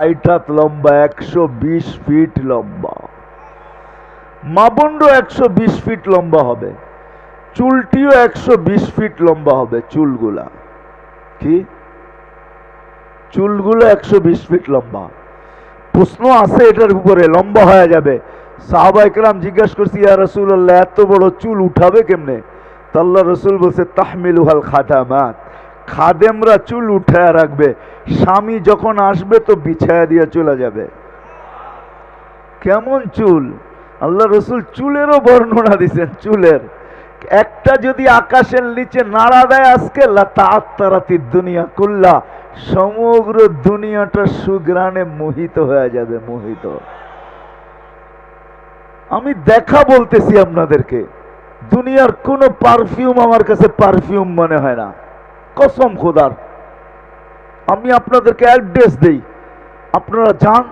ষাট লম্বা একশো বিশ ফিট লম্বা। মাবন্ড একশো বিশ ফিট লম্বা হবে। চুলটিও একশো বিশ ফিট লম্বা হবে চুলগুলা। কি? চুলগুলো একশো বিশ ফিট লম্বা। প্রশ্ন আছে এটার উপরে, লম্বা হয়ে যাবে। সাহাবা একরাম জিজ্ঞেস করছি, ইয়া রসুল্লাহ এত বড় চুল উঠাবে কেমনে? তাল্লা রসুল বলছে তাহমিল উহাল খাদামাত। খাদেমরা চুল উঠায় রাখবে। স্বামী যখন আসবে তো বিছায়া দিয়ে চলে যাবে। কেমন চুল? আল্লাহ রসুল চুলেরও বর্ণনা দিছেন চুলের। একটা যদি আকাশের নিচে নাড়া দেয় আজকে লাতারাতির দুনিয়া কুল্লা, সমগ্র দুনিয়াটা সুগ্রানে মোহিত হয়ে যাবে, মোহিত। আমি দেখা বলতেছি আপনাদেরকে, দুনিয়ার কোনো পারফিউম আমার কাছে পারফিউম মনে হয় না। কসম খোদার আমি আপনাদেরকে অ্যাড্রেস দেই। আপনারা যান,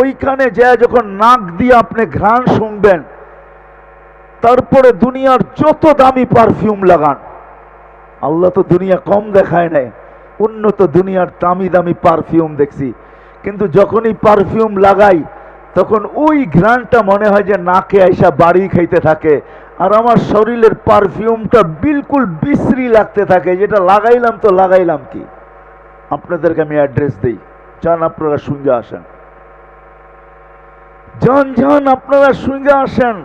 ওইখানে যায় যখন নাক দিয়ে আপনি ঘ্রাণ শুনবেন, তারপরে দুনিয়ার যত দামি পারফিউম লাগান, আল্লাহ তো দুনিয়া কম দেখায় নাই, উন্নত দুনিয়ার দামি দামি পারফিউম দেখছি। কিন্তু যখনই পারফিউম লাগাই, তখন ওই ঘ্রাণটা মনে হয় যে নাকে আইসা বাড়ি খাইতে থাকে, আর আমার শরীরের পারফিউমটা বিলকুল বিশ্রী লাগতে থাকে, যেটা লাগাইলাম তো লাগাইলাম কি? আপনাদেরকে আমি অ্যাড্রেস দিই। যান, আপনারা সঙ্গে আসেন। যান যান, আপনারা সঙ্গে আসেন।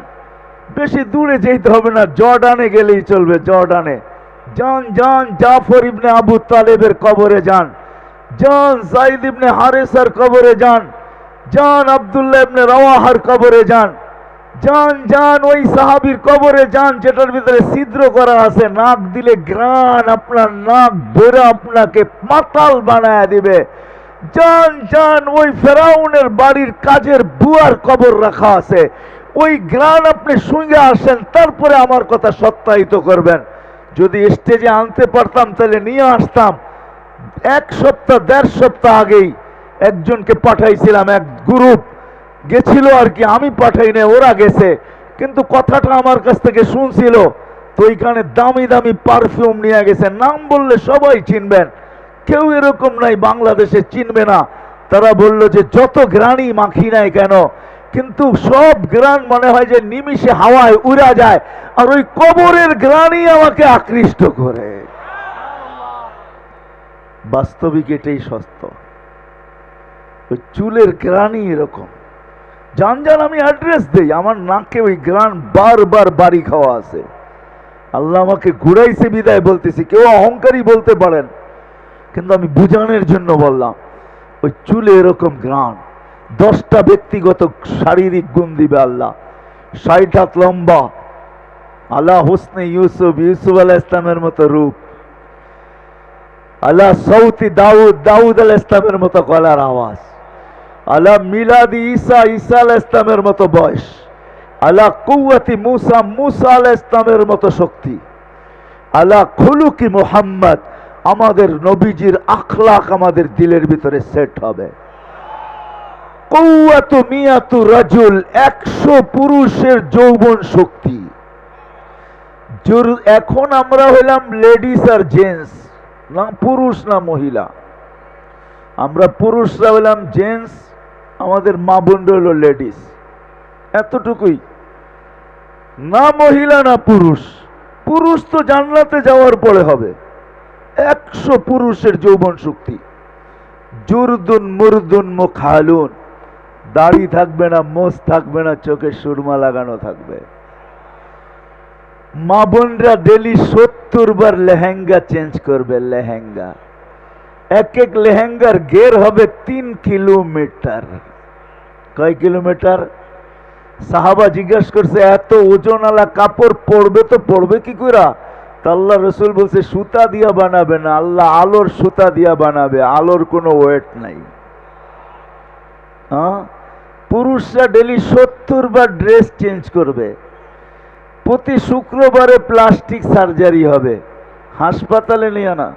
বেশি দূরে যেতে হবে না, জর্ডানে গেলেই চলবে, জর্ডানে। যান যান, জাফর ইবনে আবু তালেবের কবরে যান। যান সাইদ ইবনে হারেসার কবরে যান। যান, আব্দুল্লাহ ইবনে রওয়াহার কবরে যান। যান যান ওই সাহাবীর কবরে যান, যেটার ভিতরে ছিদ্র করা আছে, নাক দিলে গ্রান আপনার নাক ধরে আপনাকে মাতাল বানায় দিবে। যান যান ওই ফেরাউনের বাড়ির কাজের বুয়ার কবর রাখা আছে। ওই গ্রান আপনি সঙ্গে আসেন, তারপরে আমার কথা সত্যায়িত করবেন। যদি স্টেজে আনতে পারতাম, তাহলে নিয়ে আসতাম। এক সপ্তাহ, দেড় সপ্তাহ আগেই একজনকে পাঠাইছিলাম এক গ্রুপ। গেছিল আর কি, আমি পাঠাই না ওরা গেছে। কিন্তু কথাটা আমার কাছ থেকে শুনছিল, তো ওইখানে দামি দামি পারফিউম নিয়ে গেছে। নাম বললে সবাই চিনবেন। কেউ এরকম নাই, বাংলাদেশে চিনবে না। তারা বলল যে, যত গ্রাণই মাখি নাই কেন? কিন্তু সব গ্রান মনে হয় যে, নিমিষে হাওয়ায় উড়া যায়। আর ওই কবরের গ্রানই আমাকে আকৃষ্ট করে। বাস্তবিক এটাই সস্ত ওই চুলের গ্রানই এরকম। যান যান আমি অ্যাড্রেস দেই, আমার নাকে ওই গ্রান বারবার বাড়ি খাওয়া আছে। আল্লাহ আমাকে ঘুরাইছে বিদায় বলতেছি, কেউ অহংকারী বলতে পারেন, কিন্তু আমি বুঝানোর জন্য বললাম, ওই চুলে এরকম গ্রান, দশটা ব্যক্তিগত শারীরিক গুণ দিবে আল্লাহ। ষাট হাত লম্বা, আল্লাহ হোসনে ইউসুফ ইউসুফ আল্লাহ ইসলামের মতো রূপ। আল্লাহ সৌতি দাউদ দাউদ আলাহ ইসলামের মতো গলার আওয়াজ। আল্লাহ মিলাদি ঈসা ঈসা আলাহ ইসলামের মতো বয়স। আলা কৌয়াতি মুসা মুসা আলাহ ইসলামের মতো শক্তি। আলা খুলুকি মোহাম্মদ, আমাদের নবীজির আখলাক আমাদের দিলের ভিতরে সেট হবে। কৌয়াতু মিয়াতু রাজুল, একশো পুরুষের যৌবন শক্তি। এখন আমরা হইলাম লেডিস আর জেন্টস, না পুরুষ না মহিলা। আমরা পুরুষরা হইলাম জেন্টস আমাদের মা বোনরা হলো লেডিস। এতটুকুই। না মহিলা, না পুরুষ। পুরুষ তো জান্নাতে যাওয়ার পরে হবে। একশো পুরুষের যৌবন শক্তি। জুরদুন, মুরদুন, মুখালুন। দাড়ি থাকবে না, মোষ থাকবে না, চোখে সুরমা লাগানো থাকবে। মা বোনরা ডেলি সত্তর বার লেহেঙ্গা চেঞ্জ করবে, লেহেঙ্গা। এক এক লেহেঙ্গার গের হবে তিন কিলোমিটার। কয় কিলোমিটার? সাহাবা জিজ্ঞেস করছে, এত ওজনওয়ালা কাপড় পরবে তো পরবে কি কইরা? তা আল্লাহ রসুল বলছে, সুতা দিয়া বানাবে না, আল্লাহ আলোর সুতা দিয়া বানাবে, আলোর কোনো ওয়েট নাই। হ্যাঁ? পুরুষরা ডেলি সত্তর বার ড্রেস চেঞ্জ করবে। প্রতি শুক্রবারে প্লাস্টিক সার্জারি হবে। হাসপাতালে নিয়ে না।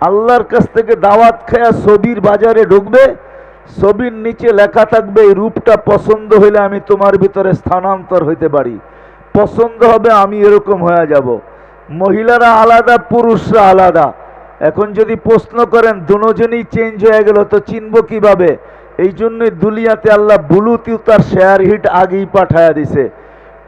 আল্লাহর কাছ থেকে দাওয়াত খায়া ছবির বাজারে ঢুকবে ছবির নিচে লেখা থাকবে, এই রূপটা পছন্দ হইলে আমি তোমার ভিতরে স্থানান্তর হইতে পারি। পছন্দ হবে, আমি এরকম হয়ে যাব। মহিলারা আলাদা, পুরুষরা আলাদা। এখন যদি প্রশ্ন করেন, দুজনেই চেঞ্জ হয়ে গেল, তো চিনব কীভাবে? এই জন্যই দুলিয়াতে আল্লাহ ব্লুটুথ আর শেয়ার হিট আগেই পাঠায়া দিছে।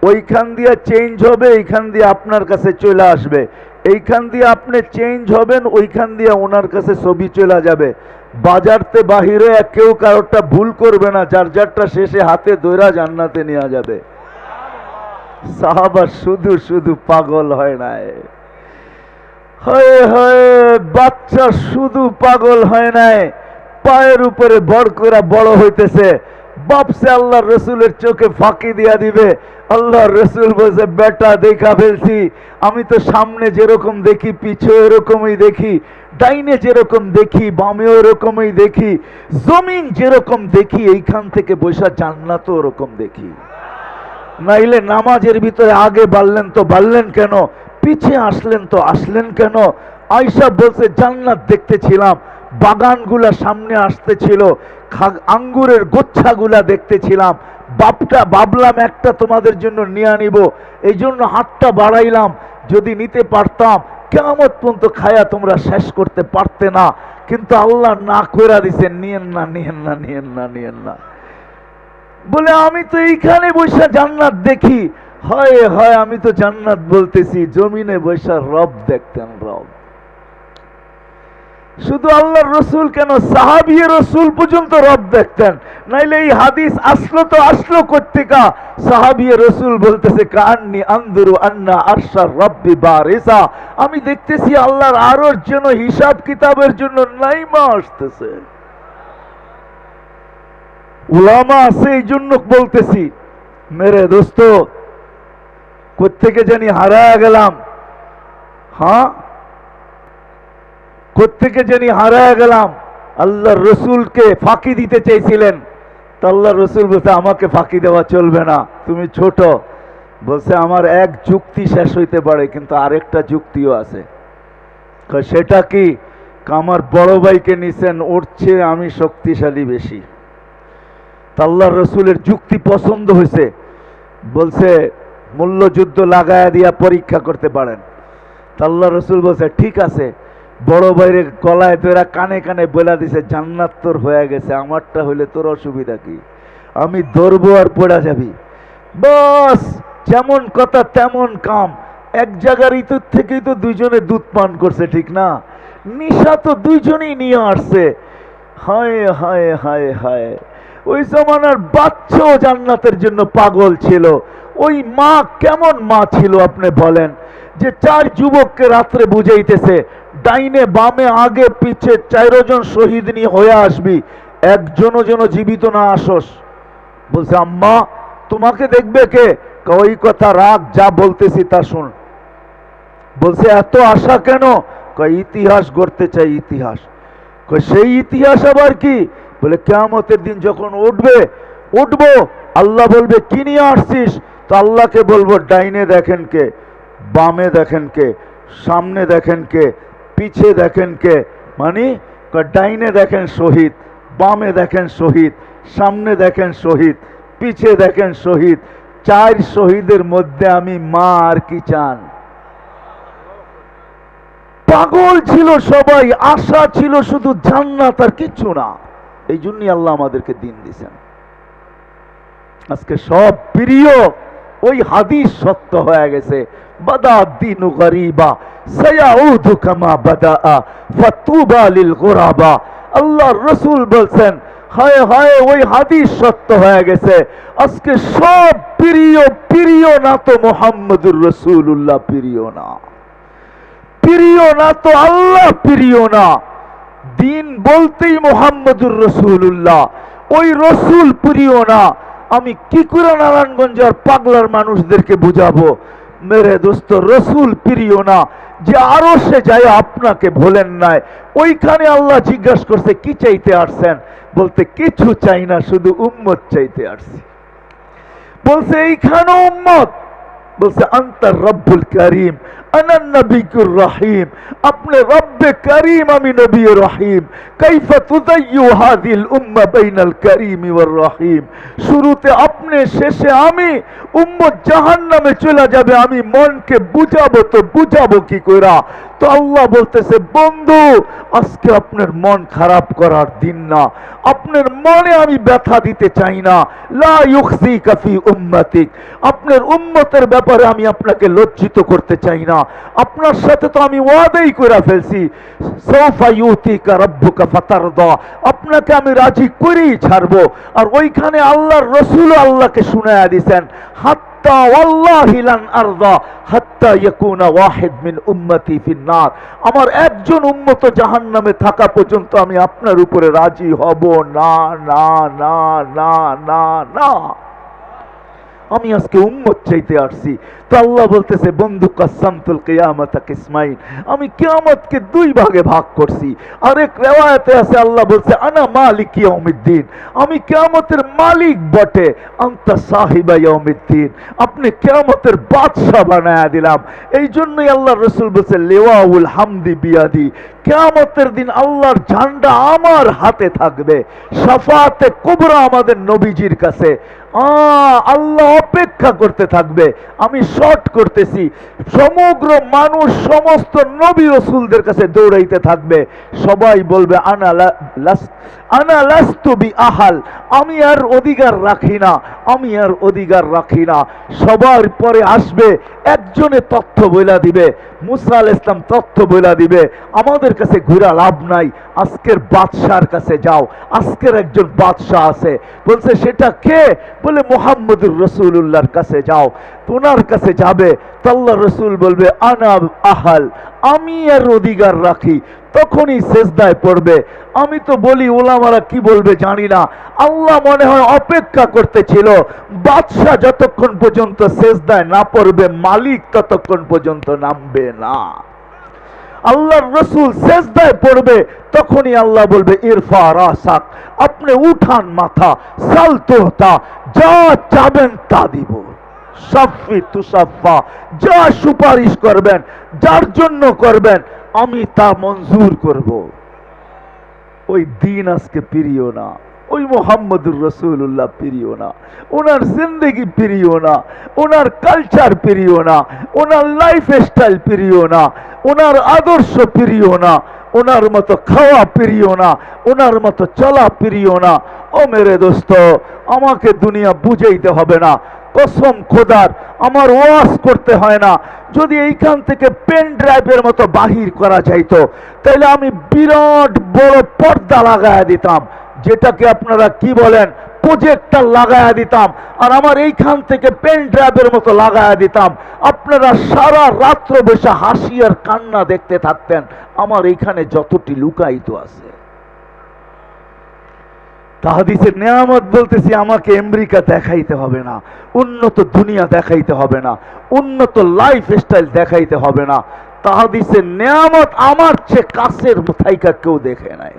ওইখান দিয়ে চেঞ্জ হবে, এইখান দিয়ে আপনার কাছে চলে আসবে। এইখান দিয়ে আপনি চেঞ্জ হবেন, ওইখান দিয়ে ওনার কাছে ছবি চলে যাবে। বাজারতে বাহিরে কেউ কারোরটা ভুল করবে না, যার যারটা শেষে হাতে দৈরা জান্নাতে নেওয়া যাবে। সাহাবা শুধু শুধু পাগল হয় নাই। হয় হয়, বাচ্চা শুধু পাগল হয় নাই। পায়ের উপরে বড় করে বড় হইতেছে। বাপসে আল্লাহ রসুলের চোখে ফাঁকি দিয়া দিবে। আল্লাহ রসুল বলছে, বেটা, দেখা ফেলছি। আমি তো সামনে যেরকম দেখি, পিছু এরকমই দেখি। ডাইনে যেরকম দেখি বামে ওরকমই দেখি, জমিন যেরকম দেখি, এইখান থেকে বৈশা জান্নাত ওরকম দেখি। নাইলে নামাজের ভিতরে আগে বাড়লেন তো বাড়লেন কেন? পিছে আসলেন তো আসলেন কেন? আয়সা বলছে, জান্নাত দেখতেছিলাম, বাগানগুলা সামনে আসতেছিল আঙ্গুরের গোচ্ছাগুলা দেখতেছিলাম, বাপটা ভাবলাম একটা তোমাদের জন্য নিয়ে নিব এই জন্য হাতটা বাড়াইলাম, যদি নিতে পারতাম কেমত পর্যন্ত খায়া তোমরা শেষ করতে পারতে না। কিন্তু আল্লাহ না কইরা দিছে, নিয়েন না নিয়েন না নিয়েন না নিয়েন না। বলে, আমি তো এইখানে বৈশা জান্নাত দেখি। হয় হয়, আমি তো জান্নাত বলতেছি। জমিনে বৈশা রব দেখতেন রব। শুধু আল্লাহর রসুল কেন? সাহাবিয়ে রসুল পর্যন্ত রব দেখতেন। নাইলে এই হাদিস আসলো তো আসলো কর্তিকা সাহাবিয়ে রসুল বলতেছে কান্নি আন্দুরু আন্না আরশার রব্বি বারিসা। আমি দেখতেছি আল্লাহর আরোর জন্য হিসাব কিতাবের জন্য নাইমা আসতেছে। উলামা এই জন্য বলতেছি, মেরে দোস্ত, কোত্থেকে জানি হারায় গেলাম? হ্যাঁ? কোত্থেকে জানি হারায় গেলাম। আল্লাহ রসুলকে ফাঁকি দিতে চেয়েছিলেন। তা আল্লাহ রসুল বলছে, আমাকে ফাঁকি দেওয়া চলবে না, তুমি ছোট। বলছে, আমার এক যুক্তি শেষ হইতে পারে, কিন্তু আরেকটা যুক্তিও আছে। সেটা কি? আমার বড় ভাইকে নিছেন, ওর চেয়ে আমি শক্তিশালী বেশি। তা আল্লাহ রসুলের যুক্তি পছন্দ হয়েছে বলছে, মূল্যযুদ্ধ লাগায়া দিয়া পরীক্ষা করতে পারেন। তা আল্লাহ রসুল বলছে, ঠিক আছে। বড় বাইরে গলায় তোরা কানে কানে বলে দিছে, জান্নাত তোর হয়ে গেছে, আমারটা হইলে তোর অসুবিধা কি? আমি ধরবো আর পড়া যাবি। বস, যেমন কথা তেমন কাম। এক জায়গার ইতুর থেকেই তো দুইজনে দুধ পান করছে, ঠিক না? নিশা তো দুইজনেই নিয়ে আসছে। হায় হায় হায় হায়। ওই জমানার বাচ্চাও জান্নাতের জন্য পাগল ছিল। ওই মা কেমন মা ছিল, আপনি বলেন? যে চার যুবককে রাত্রে বুঝাইতেছে ডাইনে বামে, আগে, পিছে চারজন শহীদ নিয়ে হয়ে আসবি। একজনও যেন জীবিত না আসস। বলছে, আম্মা, তোমাকে দেখবে কে? ওই কথা রাগ, যা বলতেছি তা শুন। বলছে, এত আশা কেন? ইতিহাস গড়তে চাই ইতিহাস। সেই ইতিহাস আবার কি? বলে, কেয়ামতের দিন যখন উঠবে, উঠবো, আল্লাহ বলবে, কি নিয়ে আসছিস? তো আল্লাহকে বলব, ডাইনে দেখেন কে, বামে দেখেন কে, সামনে দেখেন কে পিছে দেখেন কে? মানে? ডাইনে দেখেন শহীদ, বামে দেখেন শহীদ, সামনে দেখেন শহীদ, পিছে দেখেন শহীদ। চার শহীদের মধ্যে আমি মা আর কি চান? পাগল ছিল সবাই, আশা ছিল শুধু জান্নাত আর কিচ্ছু না। এই জন্যই আল্লাহ আমাদেরকে দিন দিছেন আজকে সব প্রিয়, ওই হাদিস সত্য হয়ে গেছে। দিনু গরিবা, সায়াউদু রসুল বলছেন, হায় হায়, ওই হাদিস সত্য হয়ে গেছে। আজকে সব প্রিয় প্রিয় না তো মোহাম্মদুর প্রিয় না। প্রিয় না তো আল্লাহ প্রিয় না। দিন বলতেই মোহাম্মদুর রসুল্লাহ ওই রসুল প্রিয় না। আমি কি করে নারায়ণগঞ্জের পাগলার মানুষদেরকে বুঝাবো? মেরে দোস্ত রসুল প্রিয় না যে আরও সে যায় আপনাকে ভোলেন নাই ওইখানে আল্লাহ জিজ্ঞাসা করছে কি চাইতে আসছেন বলতে কিছু চাই না শুধু উম্মত চাইতে আসছি বলছে এইখানে উম্মত বলছে আন্তর রব্বুল করিম আনা নবিকুর আপনি রব্বে করিম, আমি নবী রহিম। কাইফা তুদাইয়ু হাদিল উম্মা বাইনাল করিম ওয়ার রহিম। শুরুতে আপনি, শেষে আমি, উম্মত জাহান্নামে চলে যাবে, আমি মনকে বুঝাবো, তো বুঝাবো কি কইরা? তো আল্লাহ বলতেছে, বন্ধু, আজকে আপনার মন খারাপ করার দিন না। আপনার মনে আমি ব্যথা দিতে চাই না। লা ইউখজি কাফি উম্মতিক। আপনার উম্মতের ব্যাপারে আমি আপনাকে লজ্জিত করতে চাই না। আপনার সাথে তো আমি ওয়াদাই করে ফেলছি। সৌফা ইউতিকা রব্বুকা ফাতারদা। আপনাকে আমি রাজি করেই ছাড়বো। আর ওইখানে আল্লাহর রসুল আল্লাহকে শুনায়া দিছেন ফিন্নার। আমার একজন উম্মত জাহান্নামে থাকা পর্যন্ত আমি আপনার উপরে রাজি হব। না না না না না না। আমি আজকে উম্মত চাইতে আসছি। তো আল্লাহ বলতেছে, বন্ধু কাসামতুল কিয়ামত কিসমাইন। আমি কেয়ামতকে দুই ভাগে ভাগ করছি। আরেক রেওয়ায়তে আছে, আল্লাহ বলছে, আনা মালিক ইয়াউমিদ্দিন। আমি কেয়ামতের মালিক বটে, আন্তা সাহিবা ইয়াউমিদ্দিন। আপনি কেয়ামতের বাদশা বানায়া দিলাম। এই জন্যই আল্লাহ রসুল বলছে, লেওয়াউল হামদি বিয়াদি। কেয়ামতের দিন আল্লাহর ঝান্ডা আমার হাতে থাকবে। সাফাতে কুবরা আমাদের নবীজির কাছে। আল্লাহ অপেক্ষা করতে থাকবে। আমি শর্ট করতেছি। সমগ্র মানুষ, সমস্ত নবী রসুলদের কাছে দৌড়াইতে থাকবে। সবাই বলবে, আনা আনা আহাল। আমি আর অধিকার রাখি না। আমি আর অধিকার রাখি না। সবার পরে আসবে, একজনে তথ্য বইলা দিবে। মুসা আল ইসলাম তথ্য বইলা দিবে, আমাদের কাছে ঘুরা লাভ নাই, আজকের বাদশার কাছে যাও, আজকের একজন বাদশাহ আছে, বলছে, সেটা কে? বলে, মোহাম্মদুর রসুল্লাহর কাছে যাও, তোনার কাছে যাবে তাল্লা রসুল বলবে, আনা আহাল, আমি আর অধিকার রাখি তখনই শেষদায় পড়বে। আমি তো বলি, ওলামারা কি বলবে জানি না। আল্লাহ মনে হয় অপেক্ষা করতেছিল। বাদশাহ যতক্ষণ পর্যন্ত শেষদায় না পড়বে, মালিক ততক্ষণ পর্যন্ত নামবে না। আল্লাহর রসুল শেষদায় পড়বে, তখনই আল্লাহ বলবে, ইরফা রাসাক, আপনি উঠান মাথা, সালতোহতা, যা চাবেন তা দিব। সাফি তুসাফা, যা সুপারিশ করবেন, যার জন্য করবেন, আমি তা মঞ্জুর করব। ওই দিন আজকে প্রিয় না, ওই মোহাম্মদুর রসুল্লাহ প্রিয় না, ওনার জিন্দগি প্রিয় না, ওনার কালচার প্রিয় না, ওনার লাইফ স্টাইল প্রিয় না, ওনার আদর্শ প্রিয় না, ওনার মতো খাওয়া প্রিয় না, ওনার মতো চলা প্রিয় না। ও মেরে দোস্ত, আমাকে দুনিয়া বুঝাইতে হবে না কসম খোদার, আমার ওয়াশ করতে হয় না। যদি এইখান থেকে পেন ড্রাইভের মতো বাহির করা যাইতো তাহলে আমি বিরাট বড় পর্দা লাগায় দিতাম, যেটাকে আপনারা কি বলেন প্রজেক্টর লাগায়া দিতাম, আর আমার এইখান থেকে পেন ড্রাইভের মতো লাগায়া দিতাম। আপনারা সারা রাত্র বসে হাসি আর কান্না দেখতে থাকতেন। আমার এইখানে যতটি লুকায়িত আছে। তাহাদিসের নেয়ামত বলতেছি, আমাকে আমেরিকা দেখাইতে হবে না, উন্নত দুনিয়া দেখাইতে হবে না, উন্নত লাইফ স্টাইল দেখাইতে হবে না। তাহাদিসের নেয়ামত আমার চেয়ে কাছের থাইকা কেউ দেখে নাই।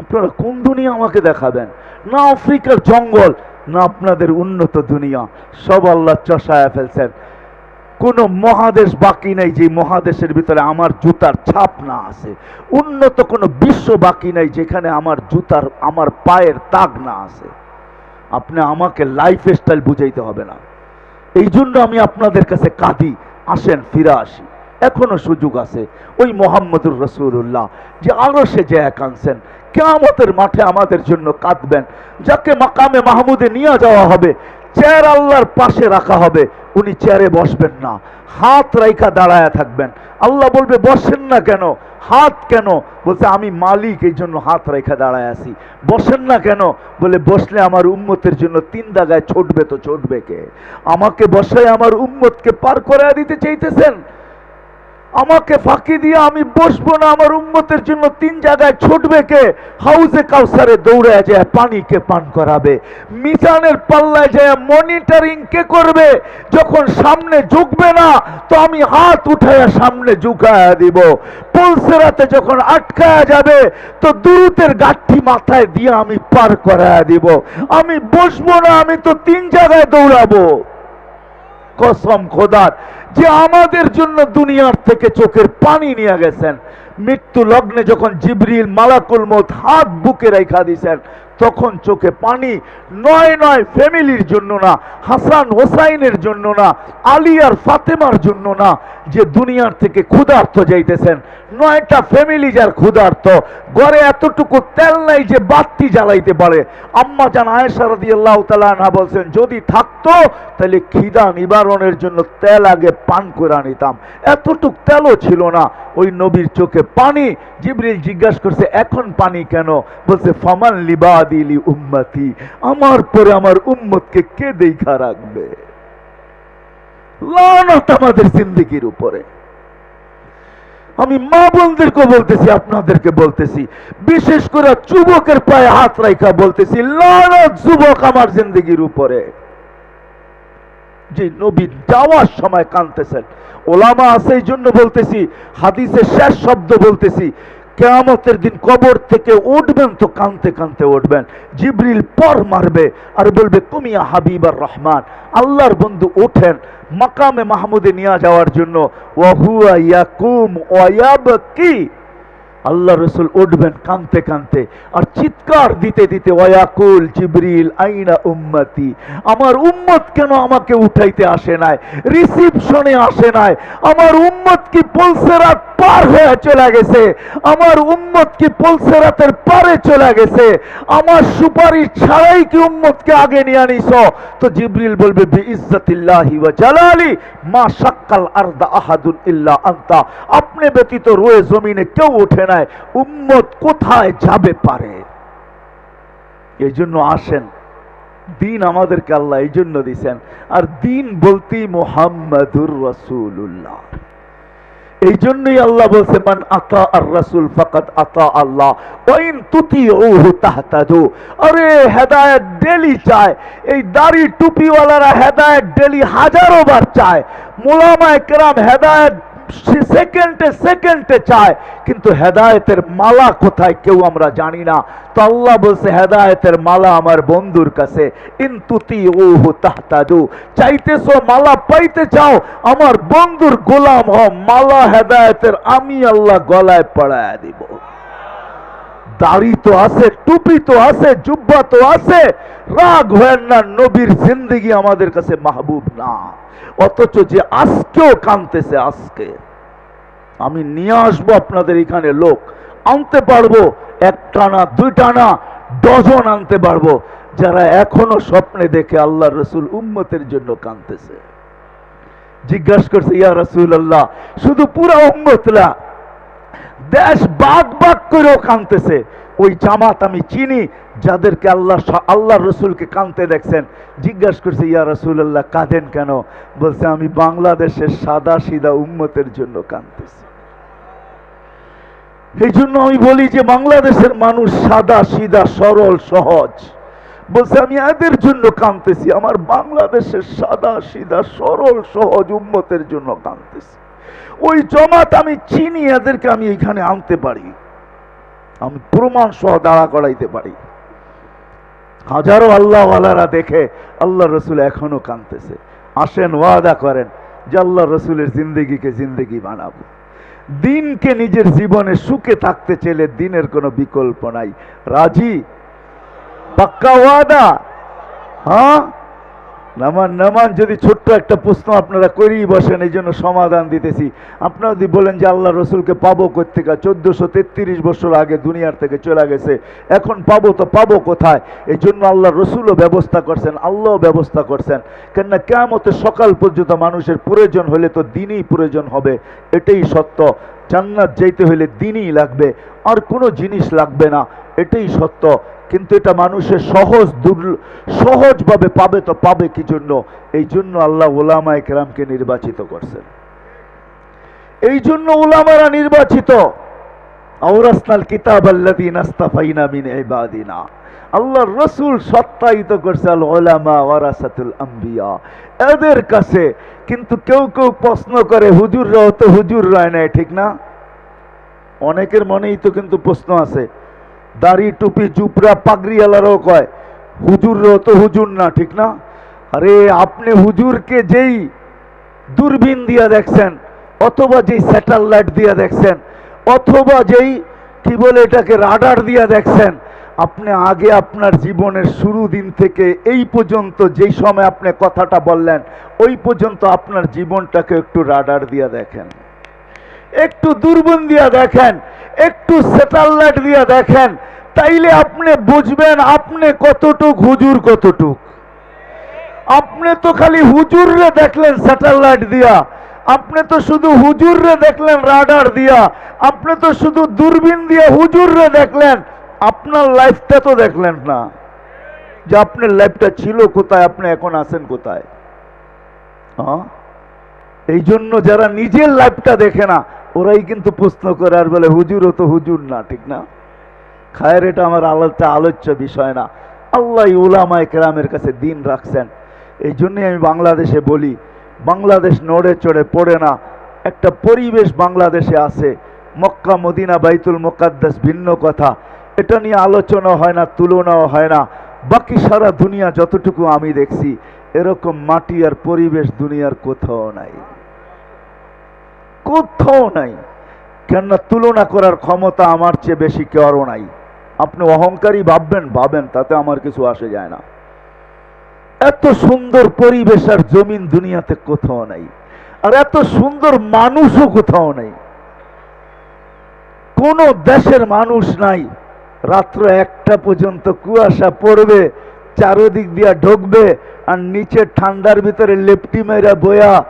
আপনারা কোন দুনিয়া আমাকে দেখাবেন? না আফ্রিকার জঙ্গল, না আপনাদের উন্নত দুনিয়া। সব আল্লাহ চষায় ফেলছেন। কোন মহাদেশ বাকি নাই যে মহাদেশের ভিতরে আমার জুতার ছাপ না আছে। উন্নত কোনো বিশ্ব বাকি নাই যেখানে আমার জুতার, আমার পায়ের দাগ না আছে। আপনি আমাকে লাইফ স্টাইল বুঝাইতে হবে না। এই জন্য আমি আপনাদের কাছে কাঁদি, আসেন, ফিরে আসি। এখনও সুযোগ আছে ওই মোহাম্মদুর রসুল্লাহ যে আরও সে যে এক আনছেন। মাঠে আমাদের জন্য কাঁদবেন। যাকে মাকামে মাহমুদে নিয়ে যাওয়া হবে চেয়ার আল্লাহর পাশে রাখা হবে। উনি চেয়ারে বসবেন না। হাত রাইখা দাঁড়ায় থাকবেন। আল্লাহ বলবে, বসেন না কেন? হাত কেন? বলছে, আমি মালিক, এই জন্য হাত রেখা দাঁড়ায় আছি। বসেন না কেন? বলে, বসলে আমার উম্মতের জন্য তিন দাগায় ছুটবে তো ছুটবে কে? আমাকে বসায় আমার উম্মতকে পার করে দিতে চাইতেছেন? আমাকে ফাঁকি দিয়ে আমি বসবো না, আমার উন্মতের জন্য তিন জায়গায় ছুটবে কে? হাউজে কাউসারে দৌড়ে যায় পানিকে পান করাবে। মিজানের পাল্লায় যায় মনিটরিং কে করবে? যখন সামনে ঝুঁকবে না, তো আমি হাত উঠায়া সামনে ঝুঁকায়া দিব। পলসেরাতে যখন আটকায়া যাবে, তো দূরতের গাঠি মাথায় দিয়ে আমি পার করায়া দিব। আমি বসবো না, আমি তো তিন জায়গায় দৌড়াবো। কসম খোদার যে আমাদের জন্য দুনিয়ার থেকে চোখের পানি নিয়ে গেছেন, মৃত্যু লগ্নে যখন জিবরিল মালাকুল মত হাত বুকে রেখা দিছেন, তখন চোখে পানি নয় নয় ফ্যামিলির জন্য না, হাসান হোসাইনের জন্য না আলিয়ার ফাতেমার জন্য না, যে দুনিয়ার থেকে ক্ষুধার্ত যাইতেছেন নয়টা ফ্যামিলি যার ক্ষুধার্ত, ঘরে এতটুকু তেল নাই যে বাতি জ্বালাইতে পারে। আম্মা জান আয়েশা রাদিয়াল্লাহু তাআলা আনহা বলছেন, যদি থাকতো, তাহলে খিদা নিবারণের জন্য তেল আগে পান করে নিতাম এতটুক তেলও ছিল না। ওই নবীর চোখে পানি। জিবরিল জিজ্ঞাসা করছে, এখন পানি কেন? বলছে, ফামান লিবাদিলি উম্মতি, আমার পরে আমার উম্মতকে কে দেখা রাখবে? লানত আমাদের জিন্দিগির উপরে। আমি মা বোনদেরকে বলতেছি, আপনাদেরকে বলতেছি। বিশেষ করে যুবকের পায়ে হাত রাইখা বলতেছি লানত যুবক আমার জিন্দগির উপরে। যে নবী যাওয়ার সময় কানতেছেন ওলামা আছে এই জন্য বলতেছি, হাদিসের শেষ শব্দ বলতেছি কেয়ামতের দিন কবর থেকে উঠবেন তো কানতে কানতে উঠবেন। জিবরিল পর মারবে আর বলবে, কুমিয়া হাবিবার রহমান, আল্লাহর বন্ধু ওঠেন মাকামে মাহমুদে নিয়ে যাওয়ার জন্য। ওয়াহুয়া ইয়াকুম ওয়ায়াবকি আল্লাহ রসুল উঠবেন কানতে কানতে আর চিৎকার দিতে দিতে ওয়াকুল জিবরিল আইনা উম্মতি আমার উম্মত কেন আমাকে উঠাইতে আসে নাই? রিসিপশনে আসে নাই? আমার উম্মত কি পলসেরাত পার হয়ে চলে গেছে? আমার উম্মত কি পলসেরাতের পারে চলে গেছে? আমার সুপারিশ ছাড়াই কি উম্মতকে আগে নিয়ে আনিস? তো জিবরিল বলবে, বি ইজ্জতিল্লাহি ওয়া জালালি মা শাক্কাল আরদা আহাদুন ইল্লা আনতা আপনি ব্যতীত রয়ে জমিনে কেউ ওঠে নাই উম্মত কোথায় যাবে পারে? এই জন্য আসেন। দিন আমাদেরকে আল্লাহ এই জন্য দিছেন। আর দিন বলতেই মোহাম্মদুর রসুল্লাহ এই জন্যই আল্লাহ বলছে, মান আতা আর রাসূল ফাকাত আতা আল্লাহ, ওয়াইন তুতিউহু তাহতাদু। আরে, হেদায়েত ডেলি চায়। এই দাড়ি টুপিওয়ালারা হেদায়েত ডেলি হাজারো বার চায়। মোলামায়ে কেরাম হেদায়েত সেকেন্ডে সেকেন্ডে চায়, কিন্তু হেদায়েতের মালা কোথায় কেউ আমরা জানি না। তো আল্লাহ বলছে, হেদায়েতের মালা আমার বন্ধুর কাছে ইনতুতি ওহু তাহতাদু। চাইতেছো মালা পাইতে চাও, আমার বন্ধুর গোলাম হ মালা হেদায়েতের আমি আল্লাহ গলায় পড়ায় দিব। দাড়ি তো আছে, টুপি তো আছে, জুব্বা তো আছে। রাগ হয় না, নবীর জিন্দিগি আমাদের কাছে মাহবুব না। অথচ যে আজকেও কানতেছে আজকে। আমি নিয়ে আসব আপনাদের এখানে লোক। আনতে পারব একটা না দুইটা না ডজন আনতে পারব। যারা এখনও স্বপ্নে দেখে আল্লাহ রসুল উম্মতের জন্য কানতেছে। জিজ্ঞাসা করছে, ইয়া রসুল আল্লাহ শুধু পুরা উম্মতরা দেশ বাগ বাগ করেও কানতেছে ওই জামাত আমি চিনি, যাদেরকে আল্লাহ আল্লাহ রসুলকে কানতে দেখছেন। জিজ্ঞাসা করছে, ইয়া রসুল্লাহ কাঁদেন কেন? বলছে, আমি বাংলাদেশের সাদা সিদা উম্মতের জন্য কানতেছি এই জন্য আমি বলি যে, বাংলাদেশের মানুষ সাদা সিদা সরল, সহজ। বলছে, আমি এদের জন্য কানতেছি আমার বাংলাদেশের সাদা সিদা সরল, সহজ উম্মতের জন্য কানতেছি ওই জমাত আমি চিনি, এদেরকে আমি এখানে আনতে পারি। আমি প্রমাণ সহ দাঁড়া করাইতে পারি। হাজারো আল্লাহওয়ালারা দেখে আল্লাহ রসুল এখনও কানতেছে আসেন, ওয়াদা করেন যে আল্লাহ রসুলের জিন্দগিকে জিন্দগি বানাবো। দিনকে নিজের জীবনে সুখে থাকতে চাইলে দিনের কোনো বিকল্প নাই। রাজি? পাক্কা ওয়াদা? হ্যাঁ? নামান নামান যদি ছোট্ট একটা প্রশ্ন আপনারা করেই বসেন, এই জন্য সমাধান দিতেছি। আপনারা যদি বলেন যে আল্লাহ রসুলকে পাবো কোথেকে চোদ্দশো তেত্রিশ বছর আগে দুনিয়ার থেকে চলে গেছে, এখন পাবো তো পাবো কোথায়? এই জন্য আল্লাহ রসুলও ব্যবস্থা করছেন, আল্লাহও ব্যবস্থা করছেন। কেননা কেমতের সকাল পর্যন্ত মানুষের প্রয়োজন হলে তো দিনই প্রয়োজন হবে, এটাই সত্য। জান্নাত যেতে হলে দিনই লাগবে, আর কোনো জিনিস লাগবে না। এটাই সত্য। কিন্তু এটা মানুষের সহজ দুর সহজভাবে পাবে তো পাবে কি জন্য? এই জন্য আল্লাহ ওলামা একরামকে নির্বাচিত করছেন। এই জন্য ওলামারা নির্বাচিত। আওরাসনাল কিতাব আল্লাদিন আস্তাফাইনা মিন ইবাদিনা। আল্লাহ রসুল সত্যায়িত করছে আল ওলামা ওয়ারাসাতুল আম্বিয়া। এদের কাছে কিন্তু কেউ কেউ প্রশ্ন করে হুজুররাও তো হুজুর রয় নাই ঠিক না? অনেকের মনেই তো কিন্তু প্রশ্ন আছে দাড়ি, টুপি জুপরা পাগড়িওয়ালারাও কয় হুজুরও তো হুজুর না, ঠিক না? আরে, আপনি হুজুরকে যেই দূরবীন দিয়া দেখছেন, অথবা যেই স্যাটেলাইট দিয়ে দেখছেন, অথবা যেই, কি বলে এটাকে, রাডার দিয়ে দেখছেন আপনি আগে আপনার জীবনের শুরু দিন থেকে এই পর্যন্ত যেই সময় আপনি কথাটা বললেন, ওই পর্যন্ত আপনার জীবনটাকে একটু রাডার দিয়ে দেখেন। একটু দূরবীন দিয়ে দেখেন, একটু স্যাটেলাইট দিয়ে দেখেন, তাইলে আপনি বুঝবেন আপনি কতটুক, হুজুর কতটুক। আপনি তো খালি হুজুররে দেখলেন স্যাটেলাইট দিয়া, আপনি তো শুধু হুজুররে দেখলেন রাডার দিয়া, আপনি তো শুধু দূরবীন দিয়ে হুজুররে দেখলেন আপনার লাইফটা তো দেখলেন না। যে আপনার লাইফটা ছিল কোথায়, আপনি এখন আছেন কোথায়? হ্যাঁ? এই জন্য যারা নিজের লাইফটা দেখে না, ওরাই কিন্তু প্রশ্ন করে আর বলে, হুজুরও তো হুজুর না, ঠিক না? খায়ের, এটা আমার আলোচনা, আলোচ্য বিষয় না। আল্লাহ উলামায় কেরামের কাছে দিন রাখছেন। এই জন্যই আমি বাংলাদেশে বলি, বাংলাদেশ নড়ে চড়ে পড়ে না। একটা পরিবেশ বাংলাদেশে আছে। মক্কা, মদিনা, বাইতুল মোকাদ্দাস, ভিন্ন কথা। এটা নিয়ে আলোচনা হয় না, তুলনাও হয় না। বাকি সারা দুনিয়া যতটুকু আমি দেখছি, এরকম মাটি আর পরিবেশ দুনিয়ার কোথাও নাই। কোথাও নাই। কেননা তুলনা করার ক্ষমতা আমার চেয়ে বেশি কারও নাই। আপনি অহংকারী ভাববেন, ভাবেন, তাতে আমার কিছু আসে যায় না। এত সুন্দর পরিবেশ আর জমিন দুনিয়াতে কোথাও নাই। আর এত সুন্দর মানুষও কোথাও নাই। কোন দেশের মানুষ নাই। রাত্র একটা পর্যন্ত কুয়াশা পড়বে, চারোদিক দিয়া ঢুকবে, আর নিচে ঠান্ডার ভিতরে লেপটি মেরা বয়া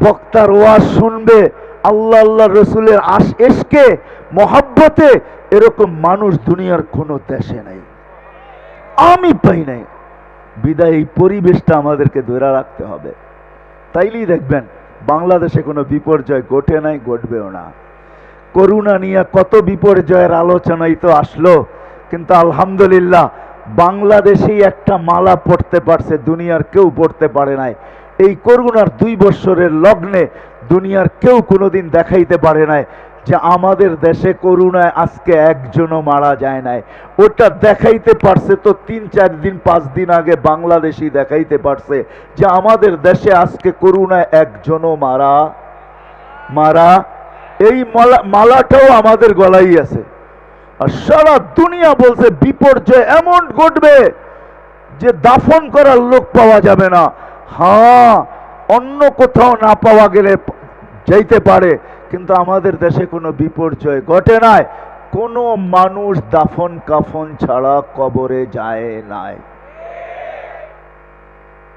বক্তার ওয়াজ শুনবে। আল্লাহ আল্লাহ রসুলের আশ এসকে, মহাব্বতে এরকম মানুষ দুনিয়ার কোনো দেশে নাই। আমি পাই নাই। বিদায় এই পরিবেশটা আমাদেরকে ধরে রাখতে হবে। তাইলেই দেখবেন, বাংলাদেশে কোনো বিপর্যয় ঘটে নাই, ঘটবেও না। করুণা নিয়ে কত বিপর্যয়ের আলোচনাই তো আসলো। কিন্তু আলহামদুলিল্লাহ, বাংলাদেশেই একটা মালা পড়তে পারছে, দুনিয়ার কেউ পড়তে পারে নাই। এই করুণার দুই বৎসরের লগ্নে দুনিয়ার কেউ কোনোদিন দেখাইতে পারে নাই যে আমাদের দেশে করুণায় আজকে একজনও মারা যায় নাই। ওটা দেখাইতে পারছে তো তিন চার দিন, পাঁচ দিন আগে বাংলাদেশি দেখাইতে পারছে যে আমাদের দেশে আজকে করুণায় একজনও মারা মারা। এই মালা, মালাটাও আমাদের গলাই আছে। আর সারা দুনিয়া বলছে, বিপর্যয় এমন ঘটবে যে দাফন করার লোক পাওয়া যাবে না। হ্যাঁ অন্য কোথাও না পাওয়া গেলে যাইতে পারে, কিন্তু আমাদের দেশে কোনো বিপর্যয় ঘটে নাই। কোনো মানুষ দাফন কাফন ছাড়া কবরে যায় নাই।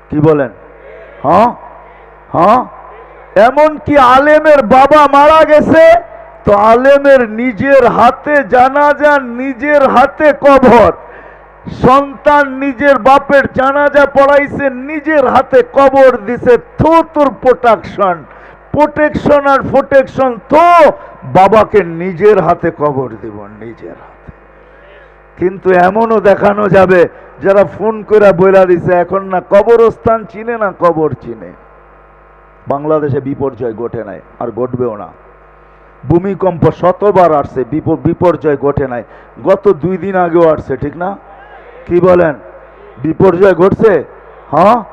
কি বলেন? হ্যাঁ হ্যাঁ। এমন কি আলেমের বাবা মারা গেছে তো আলেমের নিজের হাতে জানাজা, নিজের হাতে কবর। সন্তান নিজের বাপের জানাজা পড়াইছে, নিজের হাতে কবর দিছে, থো তোর প্রোটেকশন। প্রোটেকশন আর প্রোটেকশন তো বাবাকে নিজের হাতে কবর দিব, নিজের হাতে। কিন্তু এমনও দেখানো যাবে, যারা ফোন করে বইলা দিছে, এখন না কবরস্থান চিনে না, কবর চিনে। বাংলাদেশে বিপর্যয় ঘটে নাই, আর ঘটবেও না। ভূমিকম্প শতবার আসছে বিপ- বিপর্যয় ঘটে নাই। গত দুই দিন আগেও আসছে, ঠিক না? কি বলেন? বিপর্যয় ঘটছে? হ্যাঁ?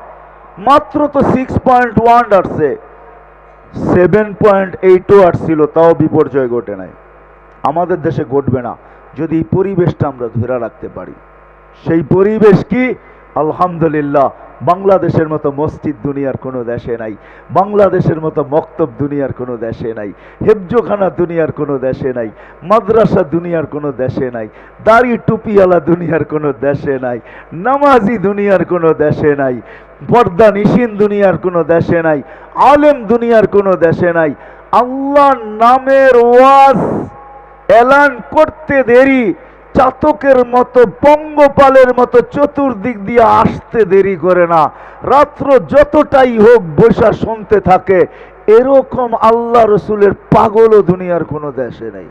মাত্র তো সিক্স পয়েন্ট ওয়ান আসছে। সেভেন পয়েন্ট এইটও আসছিল, তাও বিপর্যয় ঘটে নাই। আমাদের দেশে ঘটবে না। যদি পরিবেশটা আমরা ধরে রাখতে পারি। সেই পরিবেশ কি? আলহামদুলিল্লাহ, বাংলাদেশের মতো মসজিদ দুনিয়ার কোনো দেশে নাই, বাংলাদেশের মতো মক্তব দুনিয়ার কোনো দেশে নাই, হেফজোখানা দুনিয়ার কোনো দেশে নাই, মাদ্রাসা দুনিয়ার কোনো দেশে নাই, দাড়ি টুপিওয়ালা দুনিয়ার কোনো দেশে নাই, নামাজি দুনিয়ার কোনো দেশে নাই, পর্দা নিশিন দুনিয়ার কোনো দেশে নাই, আলেম দুনিয়ার কোনো দেশে নাই আল্লাহ নামের ওয়াজ এলান করতে দেরি চাতকের মতো, পঙ্গপালের মতো চতুর্দিক দিয়ে আসতে দেরি করে না। রাত্র যতটাই হোক বৈশা শুনতে থাকে, এরকম আল্লাহ রসুলের পাগলও দুনিয়ার কোনো দেশে নেই।